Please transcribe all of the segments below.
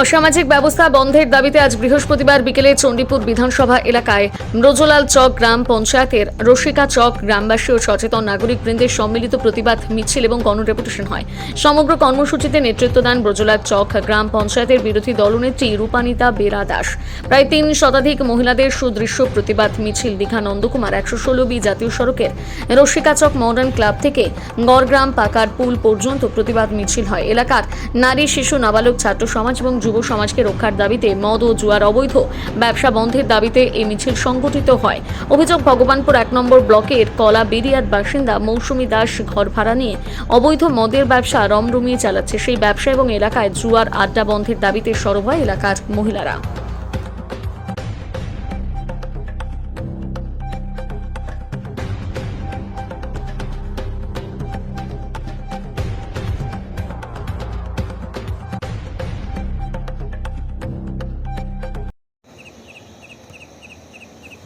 অসামাজিক ব্যবস্থা বন্ধের দাবিতে আজ বৃহস্পতিবার বিকেলে চণ্ডীপুর বিধানসভা এলাকায় ব্রজলাল চক গ্রাম পঞ্চায়েতের রসিকা চক গ্রামবাসী ও সচেতন নাগরিক বৃন্দের সম্মিলিত প্রতিবাদ, মিছিল এবং গণডেপুটেশন হয়। সমগ্র কর্মসূচিতে নেতৃত্ব দেন ব্রজলাল চক গ্রাম পঞ্চায়েতের বিরোধী দলনেত্রী রূপানিতা বেরা দাস। প্রায় তিন শতাধিক মহিলাদের সুদৃশ্য প্রতিবাদ, মিছিল, দীঘা নন্দকুমার একশো ষোলো বি জাতীয় সড়কের রসিকা চক মডার্ন ক্লাব থেকে গড়গ্রাম পাকার পুল পর্যন্ত প্রতিবাদ, মিছিল হয়। এলাকার নারী, শিশু, নাবালক, ছাত্র সমাজ এবং যুব সমাজকে রক্ষার দাবিতে মদ ও জুয়ার অবৈধ ব্যবসা বন্ধের দাবিতে এই মিছিল সংগঠিত হয়। অভিযোগ, ভগবানপুর এক নম্বর ব্লকের কলা বেরিয়ার বাসিন্দা মৌসুমী দাস ঘর ভাড়া নিয়ে অবৈধ মদের ব্যবসা রমরমিয়ে চালাচ্ছে। সেই ব্যবসা এবং এলাকায় জুয়ার আড্ডা বন্ধের দাবিতে সরব হয় এলাকার মহিলারা।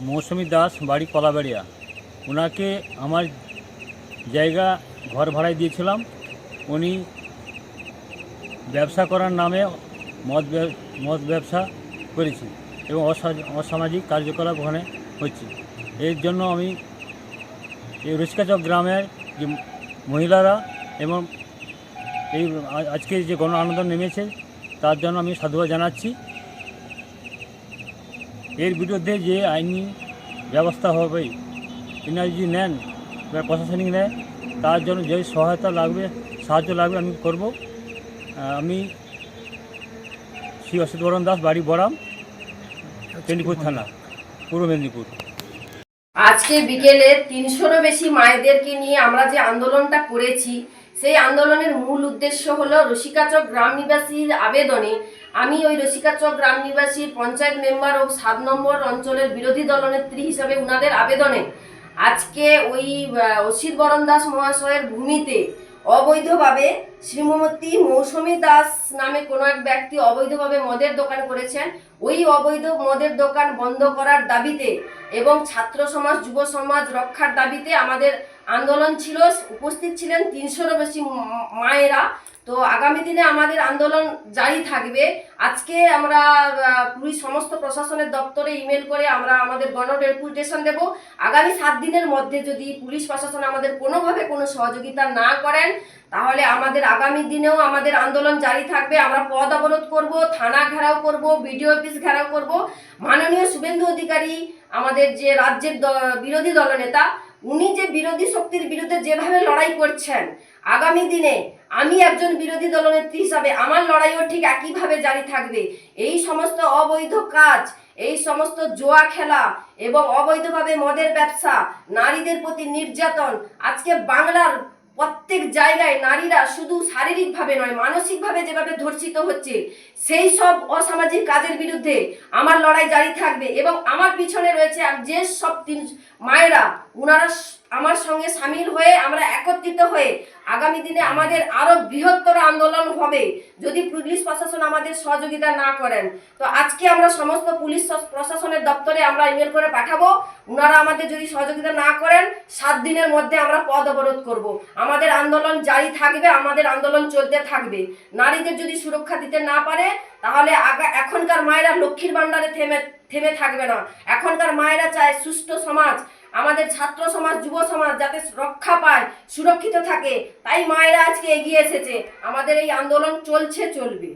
মৌসুমী দাস, বাড়ি কলাবাড়িয়া। ওনাকে আমার জায়গা ঘর ভাড়ায় দিয়েছিলাম। উনি ব্যবসা করার নামে মদ মদ ব্যবসা করেছি এবং অসা- অসামাজিক কার্যকলাপ ওখানে হচ্ছে। এর জন্য আমি এই রসিকাচক গ্রামের যে মহিলারা এবং এই আজকে যে গণ আন্দোলন নেমেছে, তার জন্য আমি সাধুবাদ জানাচ্ছি। এর বিরুদ্ধে যে আইনি ব্যবস্থা হবে তিনি যদি নেন বা প্রশাসনিক নেয় তার জন্য যে সহায়তা লাগবে সাহায্য লাগবে আমি করব। আমি শ্রী অসিত বরণ দাস বাড়ি বরাম চণ্ডীপুর থানা পূর্ব মেদিনীপুর। আজকে বিকেলে তিনশোরও বেশি মায়েদেরকে নিয়ে আমরা যে আন্দোলনটা করেছি, সেই আন্দোলনের মূল উদ্দেশ্য হলো রসিকাচক গ্রাম নিবাসীর আবেদনে আমি ওই রসিকাচক গ্রাম নিবাসী পঞ্চায়েত মেম্বার ও সাত নম্বর অঞ্চলের বিরোধী দলনেত্রী হিসাবে উনাদের আবেদনে। আজকে ওই অসিত বরণ দাস মহাশয়ের ভূমিতে অবৈধভাবে শ্রীমতী মৌসুমী দাস নামে কোনো এক ব্যক্তি অবৈধভাবে মদের দোকান করেছেন। ওই অবৈধ মদের দোকান বন্ধ করার দাবিতে এবং ছাত্র সমাজ, যুব সমাজ রক্ষার দাবিতে আমাদের আন্দোলন ছিল। উপস্থিত ছিলেন তিনশোরও বেশি মায়েরা। তো আগামী দিনে আমাদের আন্দোলন জারি থাকবে। আজকে আমরা পুলিশ সমস্ত প্রশাসনের দপ্তরে ইমেল করে আমরা আমাদের গণ ডেপুটেশন দেব। আগামী সাত দিনের মধ্যে যদি পুলিশ প্রশাসন আমাদের কোনোভাবে কোনো সহযোগিতা না করেন, তাহলে আমাদের আগামী দিনেও আমাদের আন্দোলন জারি থাকবে। আমরা পদ অবরোধ করব, থানা ঘেরাও করব, বিডিও অফিস ঘেরাও করব। মাননীয় শুভেন্দু অধিকারী, আমাদের যে রাজ্যের বিরোধী দলনেতা, উনি যে বিরোধী শক্তির বিরুদ্ধে যেভাবে লড়াই করছেন আগামী দিনে আমি একজন বিরোধী দলনেত্রী হিসাবে আমার লড়াইও ঠিক একইভাবে জারি থাকবে। এই সমস্ত অবৈধ কাজ, এই সমস্ত জোয়া খেলা এবং অবৈধভাবে মদের ব্যবসা, নারীদের প্রতি নির্যাতন, আজকে বাংলার প্রত্যেক জায়গায় নারীরা শুধু শারীরিকভাবে নয়, মানসিকভাবে যেভাবে ধর্ষিত হচ্ছে, সেই সব অসামাজিক কাজের বিরুদ্ধে আমার লড়াই জারি থাকবে এবং আমার পিছনে রয়েছে যে সব তিন মায়েরা ওনারা আমার সঙ্গে সামিল হয়ে আমরা একত্রিত হয়ে আগামী দিনে আমাদের আরও বৃহত্তর আন্দোলন হবে। যদি পুলিশ প্রশাসন আমাদের সহযোগিতা না করেন, তো আজকে আমরা সমস্ত পুলিশ প্রশাসনের দপ্তরে আমরা ইমেল করে পাঠাবো। ওনারা আমাদের যদি সহযোগিতা না করেন, সাত দিনের মধ্যে আমরা পদ অবরোধ করব। আমাদের আন্দোলন জারি থাকবে, আমাদের আন্দোলন চলতে থাকবে। নারীদের যদি সুরক্ষা দিতে না পারে, তাহলে এখনকার মায়েরা লক্ষ্মীর ভাণ্ডারে থেমে থেমে থাকবে না। এখনকার মায়েরা চায় সুস্থ সমাজ, আমাদের ছাত্র সমাজ, যুব সমাজ যাতে রক্ষা পায়, সুরক্ষিত থাকে। তাই মায়েরা আজকে এগিয়ে এসেছে। আমাদের এই আন্দোলন চলছে, চলবে।